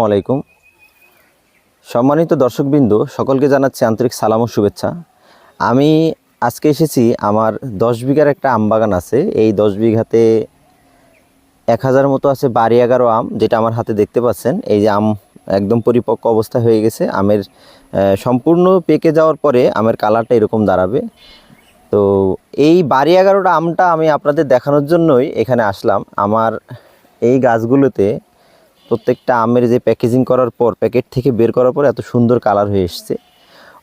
আসসালামু আলাইকুম। সম্মানিত দর্শকবৃন্দ, সকলকে জানাচ্ছি আন্তরিক সালাম ও শুভেচ্ছা। আমি আজকে এসেছি আমার দশ বিঘার একটা আম বাগান আছে। এই দশ বিঘাতে এক হাজার মতো আছে বাড়ি এগারো আম, যেটা আমার হাতে দেখতে পাচ্ছেন। এই যে আম একদম পরিপক্ক অবস্থা হয়ে গেছে। আমের সম্পূর্ণ পেকে যাওয়ার পরে আমের কালারটা এরকম দাঁড়াবে। তো এই বাড়ি এগারোটা আমটা আমি আপনাদের দেখানোর জন্যই এখানে আসলাম। আমার এই গাছগুলোতে প্রত্যেকটা আমের যে প্যাকেজিং করার পর প্যাকেট থেকে বের করার পর এত সুন্দর কালার হয়ে এসছে।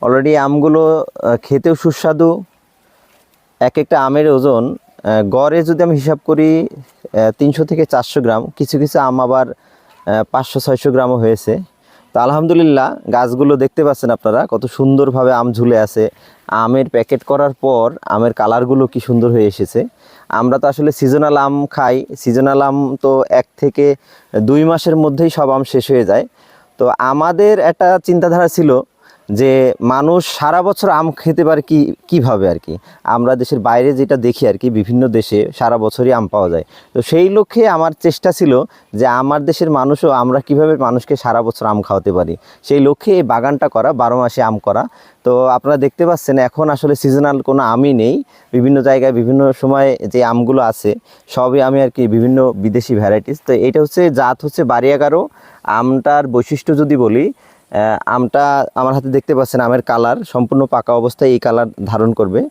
অলরেডি আমগুলো খেতেও সুস্বাদু। এক একটা আমের ওজন গড়ে যদি আমি হিসাব করি তিনশো থেকে চারশো গ্রাম, কিছু কিছু আম আবার পাঁচশো, ছয়শো গ্রামও হয়েছে। তো আলহামদুলিল্লাহ, গাছগুলো দেখতে পাচ্ছেন আপনারা, কত সুন্দরভাবে আম ঝুলে আছে। আমের প্যাকেট করার পর আমের কালারগুলো কি সুন্দর হয়ে এসেছে। আমরা তো আসলে সিজনাল আম খাই সিজনাল আম তো এক থেকে দুই মাসের মধ্যেই সব আম শেষ হয়ে যায়। তো আমাদের একটা চিন্তাধারা ছিল যে মানুষ সারা বছর আম খেতে পারে কি, কীভাবে আর কি? আমরা দেশের বাইরে যেটা দেখি আর কি, বিভিন্ন দেশে সারা বছরই আম পাওয়া যায়। তো সেই লক্ষ্যে আমার চেষ্টা ছিল যে আমার দেশের মানুষও আমরা কীভাবে মানুষকে সারা বছর আম খাওয়াতে পারি। সেই লক্ষ্যে এই বাগানটা করা, বারো মাসে আম করা। তো আপনারা দেখতে পাচ্ছেন এখন আসলে সিজনাল কোনো আমই নেই। বিভিন্ন জায়গায় বিভিন্ন সময় যে আমগুলো আছে, সবই আমি আর কি বিভিন্ন বিদেশি ভ্যারাইটিস তো এটা হচ্ছে জাত হচ্ছে বাড়ি এগারো আমটার বৈশিষ্ট্য যদি বলি আমটা আমার হাতে দেখতে পাচ্ছেন, আমের কালার, সম্পূর্ণ পাকা অবস্থায় এই কালার ধারণ করবে।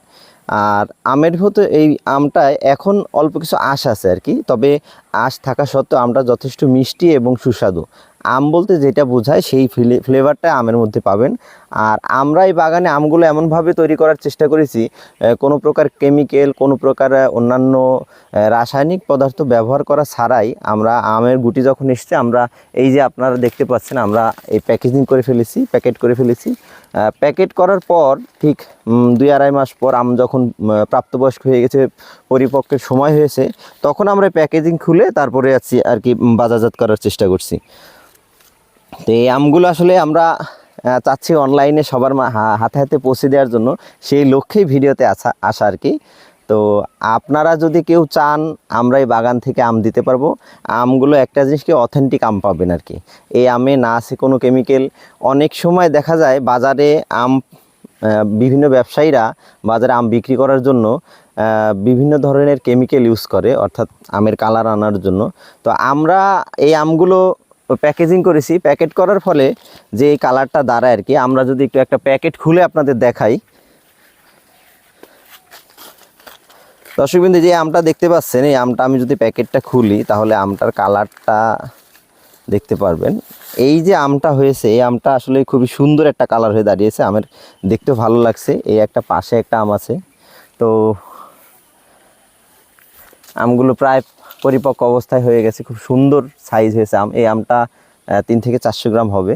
আর আমের হতে এই আমটায় এখন অল্প কিছু আশ আছে আর কি, তবে আশ থাকা সত্ত্বেও আমটা যথেষ্ট মিষ্টি এবং সুস্বাদু। আম বলতে যেটা বোঝায় সেই ফ্লে ফ্লেভারটা আমের মধ্যে পাবেন। আর আমরা এই বাগানে আমগুলো এমনভাবে তৈরি করার চেষ্টা করেছি কোনো প্রকার কেমিক্যাল কোনো প্রকার অন্যান্য রাসায়নিক পদার্থ ব্যবহার করা ছাড়াই আমরা আমের গুটি যখন এসছে, আমরা এই যে আপনারা দেখতে পাচ্ছেন, আমরা এই প্যাকেজিং করে ফেলেছি প্যাকেট করে ফেলেছি। প্যাকেট করার পর ঠিক দুই আড়াই মাস পর আম যখন প্রাপ্তবয়স্ক হয়ে গেছে পরিপক্কের সময় হয়েছে, তখন আমরা প্যাকেজিং খুলে তারপরে আছি আর কি বাজারজাত করার চেষ্টা করছি। তো এই আমগুলো আসলে আমরা চাচ্ছি অনলাইনে সবার মা- হাতে হাতে পৌঁছে দেওয়ার জন্য। সেই লক্ষ্যেই ভিডিওতে আসা আসা আর কি। তো আপনারা যদি কেউ চান, আমরা এই বাগান থেকে আম দিতে পারব। আমগুলো একটা জিনিসকে অথেন্টিক আম পাবেন আর কি। এই আমে না আছে কোনো কেমিক্যাল অনেক সময় দেখা যায়, বাজারে আম বিভিন্ন ব্যবসায়ীরা বাজারে আম বিক্রি করার জন্য বিভিন্ন ধরনের কেমিক্যাল ইউজ করে, অর্থাৎ আমের কালার আনার জন্য। তো আমরা এই আমগুলো প্যাকেজিং করেছি। প্যাকেট করার ফলে যে এই কালারটা দাঁড়ায় আর কি, আমরা যদি একটু একটা প্যাকেট খুলে আপনাদের দেখাই। দর্শকবিন্দু যে আমটা দেখতে পাচ্ছেন, এই আমটা আমি যদি প্যাকেটটা খুলি, তাহলে আমটার কালারটা দেখতে পারবেন। এই যে আমটা হয়েছে, এই আমটা আসলে খুবই সুন্দর একটা কালার হয়ে দাঁড়িয়েছে। আমের দেখতেও ভালো লাগছে, এই একটা পাশে একটা আম আছে। তো, আমগুলো প্রায় পরিপক্ক অবস্থায় হয়ে গেছে। খুব সুন্দর সাইজ হয়েছে আম। এই আমটা তিন থেকে চারশো গ্রাম হবে।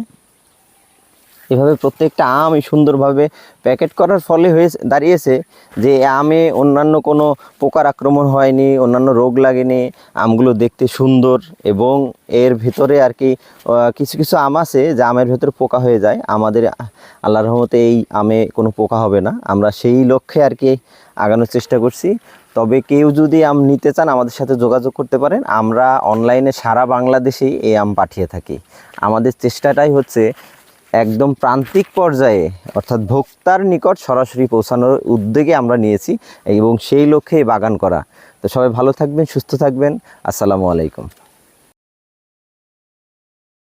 এভাবে প্রত্যেকটা আম সুন্দরভাবে প্যাকেট করার ফলে হয়ে দাঁড়িয়েছে যে আমে অন্যান্য কোনো পোকার আক্রমণ হয়নি, অন্যান্য রোগ লাগেনি, আমগুলো দেখতে সুন্দর এবং এর ভিতরে আর কি কিছু কিছু আম আছে যে আমের ভেতরে পোকা হয়ে যায়। আমাদের আল্লাহ রহমতে এই আমে কোনো পোকা হবে না। আমরা সেই লক্ষ্যে আর কি আগানোর চেষ্টা করছি। তবে কেউ যদি আম নিতে চান, আমাদের সাথে যোগাযোগ করতে পারেন। আমরা অনলাইনে সারা বাংলাদেশেই এই আম পাঠিয়ে থাকি। আমাদের চেষ্টাটাই হচ্ছে একদম প্রান্তিক পর্যায়ে, অর্থাৎ ভোক্তার নিকট সরাসরি পৌঁছানোর উদ্যোগে আমরা নিয়েছি এবং সেই লক্ষ্যে বাগান করা। তো সবাই ভালো থাকবেন, সুস্থ থাকবেন। আসসালামু আলাইকুম।